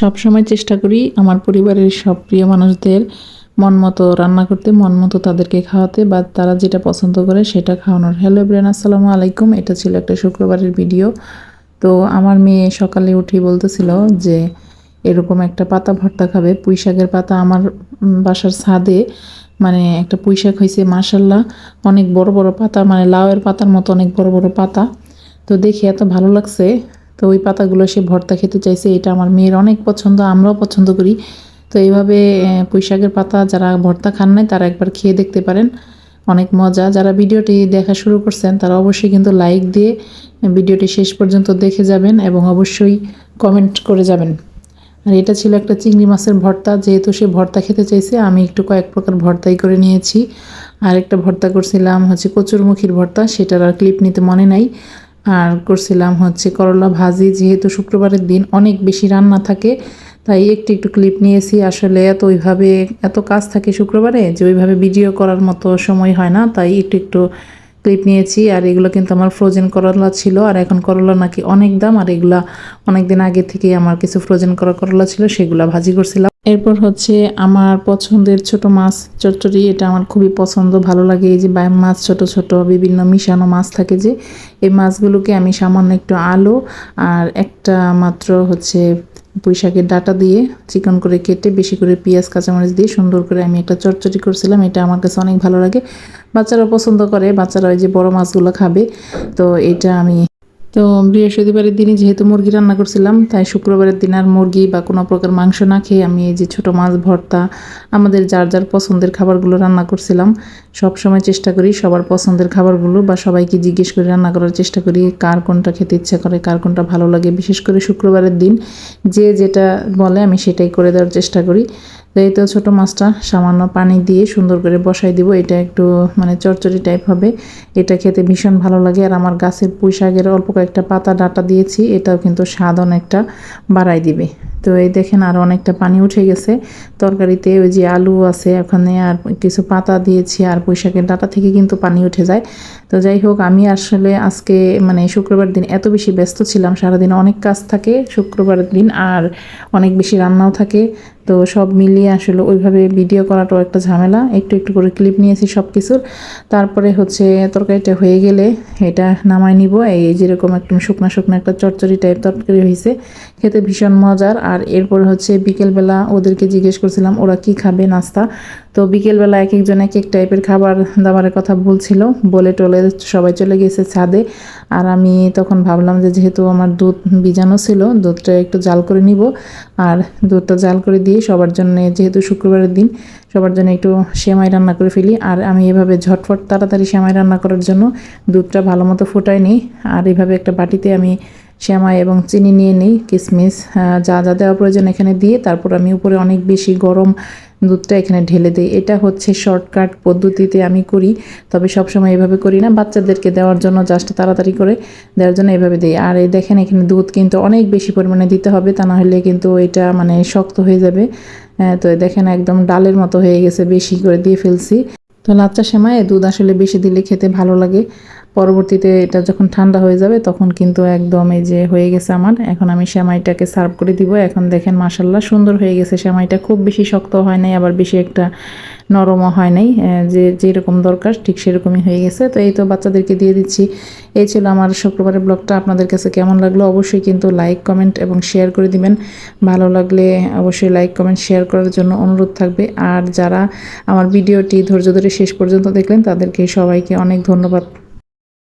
সব সময় চেষ্টা করি আমার পরিবারের সব প্রিয় মানুষদের মন মতো রান্না করতে, মন মতো তাদেরকে খাওয়াতে বা তারা যেটা পছন্দ করে সেটা খাওয়ানোর। হ্যালো ব্রেন আসসালামু আলাইকুম। এটা ছিল একটা শুক্রবারের ভিডিও তো আমার মেয়ে সকালে উঠেই বলতেছিল যে, এরকম একটা পাতা ভর্তা খাবে। পুঁই শাকের পাতা আমার বাসার ছাদে মানে একটা পুঁই শাক হয়েছে মাসাল্লাহ অনেক বড় বড় পাতা মানে লাউয়ের পাতার মতো অনেক বড় বড় পাতা। তো দেখে এত ভালো লাগছে। তো ওই পাতাগুলো সে ভর্তা খেতে চাইছে এটা আমার মেয়ের অনেক পছন্দ আমরাও পছন্দ করি। তো এইভাবে আহ, পুঁই শাকের পাতা যারা ভর্তা খান নাই তারা একবার খেয়ে দেখতে পারেন। অনেক মজা। যারা ভিডিওটি দেখা শুরু করছেন তারা অবশ্যই কিন্তু লাইক দিয়ে ভিডিওটি শেষ পর্যন্ত দেখে যাবেন এবং অবশ্যই কমেন্ট করে যাবেন। আর এটা ছিল একটা চিংড়ি মাছের ভর্তা। যেহেতু সে ভর্তা খেতে চাইছে আমি একটু কয়েক প্রকার ভর্তাই করে নিয়েছি। আর একটা ভর্তা করছিলাম হচ্ছে কচুরমুখীর ভর্তা সেটার আর ক্লিপ নিতে মনে নাই। আর করছিলাম হচ্ছে করলা ভাজি। যেহেতু শুক্রবারের দিন অনেক বেশি রান্না থাকে, তাই একটু একটু ক্লিপ নিয়েছি। আসলে এত ওইভাবে এত কাজ থাকে শুক্রবারে যে ওইভাবে ভিডিও করার মতো সময় হয় না, তাই একটু একটু ক্লিপ নিয়েছি আর এগুলো কিন্তু আমার ফ্রোজেন করলা ছিল আর এখন করলা নাকি অনেক দাম আর এগুলা অনেক দিন আগে থেকেই আমার কিছু ফ্রোজেন করা করলা ছিল, সেগুলো ভাজি করছিলাম। এরপর হচ্ছে আমার পছন্দের ছোট মাছ চচ্চড়ি, এটা আমার খুবই পছন্দ, ভালো লাগে। এই যে মাছ, ছোট ছোট বিভিন্ন মিশানো মাছ থাকে যে, এই মাছগুলোকে আমি সামান্য একটু আলো আর একটা মাত্র হচ্ছে পুঁইশাকের ডাটা দিয়ে চিকন করে কেটে বেশি করে পেঁয়াজ, কাঁচামরিচ দিয়ে সুন্দর করে আমি একটা চটচটি করছিলাম। এটা আমার কাছে অনেক ভালো লাগে। বাচ্চারাও পছন্দ করে। বাচ্চারা ওই যে বড় মাছগুলো খাবে। তো এটা আমি তো বৃহস্পতিবারের দিনই যেহেতু মুরগি রান্না করছিলাম, তাই শুক্রবারের দিন আর মুরগি বা কোনো প্রকার মাংস না খেয়ে আমি এই যে ছোটো মাছ, ভর্তা, আমাদের যার যার পছন্দের খাবারগুলো রান্না করছিলাম, সব সময় চেষ্টা করি সবার পছন্দের খাবারগুলো বা সবাইকে জিজ্ঞেস করে রান্না করার চেষ্টা করি, কার কোনটা খেতে ইচ্ছা করে, কার কোনটা ভালো লাগে। বিশেষ করে শুক্রবারের দিন যে যেটা বলে আমি সেটাই করে দেওয়ার চেষ্টা করি। তো এই তো ছোটো মাছটা সামান্য পানি দিয়ে সুন্দর করে বসাই দিব, এটা একটু মানে চরচরি টাইপ হবে। এটা খেতে ভীষণ ভালো লাগে আর আমার গাছের পুঁই শাকের অল্প কয়েকটা পাতা ডাটা দিয়েছি, এটাও কিন্তু স্বাদ অনেকটা বাড়াই দিবে। তো এই দেখেন আর অনেকটা পানি উঠে গেছে। তরকারিতে ওই যে আলু আছে ওখানে আর কিছু পাতা দিয়েছি আর পুঁই শাকের ডাটা থেকে কিন্তু পানি উঠে যায়। তো যাই হোক, আমি আসলে আজকে মানে শুক্রবার দিন এত বেশি ব্যস্ত ছিলাম, সারাদিন অনেক কাজ থাকে শুক্রবারের দিন আর অনেক বেশি রান্নাও থাকে। তো সব মিলিয়ে আসলে ওইভাবে ভিডিও করাটাও একটা ঝামেলা। একটু একটু করে ক্লিপ নিয়েছি সব কিছুর তারপরে হচ্ছে তরকারিটা হয়ে গেলে এটা নামাই নিব। এই যেরকম একদম শুকনা শুকনো একটা চচ্চড়ি টাইপ তরকারি হয়েছে খেতে ভীষণ মজার। আর এরপর হচ্ছে বিকেলবেলা ওদেরকে জিজ্ঞেস করছিলাম, ওরা কি খাবে নাস্তা? তো বিকেলবেলা এক একজন এক এক টাইপের খাবার দাবারের কথা বলছিল। বলে টলে সবাই চলে গেছে ছাদে। আর আমি তখন ভাবলাম যে যেহেতু আমার দুধ বিজানো ছিল, দুধটা একটু জাল করে নিব। আর দুধটা জাল করে দিয়ে সবার জন্য যেহেতু শুক্রবারের দিন, সবার জন্য একটু সেমাই রান্না করে ফেলি। আর আমি এভাবে ঝটফট তাড়াতাড়ি সেমাই রান্না করার জন্য দুধটা ভালো মতো ফোটাই নিই। আর এভাবে একটা বাটিতে আমি শ্যামাই এবং চিনি নিয়ে নিই কিশমিশ যা যা দেওয়া প্রয়োজন এখানে দিয়ে। তারপর আমি উপরে অনেক বেশি গরম দুধটা এখানে ঢেলে দিই। এটা হচ্ছে শর্টকাট পদ্ধতিতে আমি করি তবে সবসময় এভাবে করি না। বাচ্চাদেরকে দেওয়ার জন্য জাস্ট তাড়াতাড়ি করে দেওয়ার জন্য এভাবে দিই। আর এই দেখেন এখানে দুধ কিন্তু অনেক বেশি পরিমাণে দিতে হবে তা না হলে কিন্তু এটা মানে শক্ত হয়ে যাবে। আহ, তো দেখেন একদম ডালের মতো হয়ে গেছে বেশি করে দিয়ে ফেলছি। তো লাচ্চা সেমায় দুধ আসলে বেশি দিলে খেতে ভালো লাগে। পরবর্তীতে এটা যখন ঠান্ডা হয়ে যাবে, তখন কিন্তু একদম এই যে হয়ে গেছে আমার, এখন আমি সেমাইটাকে সার্ভ করে দিব। এখন দেখেন মাসাল্লাহ সুন্দর হয়ে গেছে, সেমাইটা খুব বেশি শক্ত হয় নাই, আবার বেশি একটা নরমও হয় নাই। যে যেরকম দরকার ঠিক সেরকমই হয়ে গেছে। তো এই তো বাচ্চাদেরকে দিয়ে দিচ্ছি। এই ছিল আমার শুক্রবারের ব্লগটা। আপনাদের কাছে কেমন লাগল অবশ্যই কিন্তু লাইক কমেন্ট এবং শেয়ার করে দিবেন। ভালো লাগলে অবশ্যই লাইক কমেন্ট শেয়ার করার জন্য অনুরোধ থাকবে। আর যারা আমার ভিডিওটি ধৈর্য ধরে শেষ পর্যন্ত দেখলেন, তাদেরকে সবাইকে অনেক ধন্যবাদ।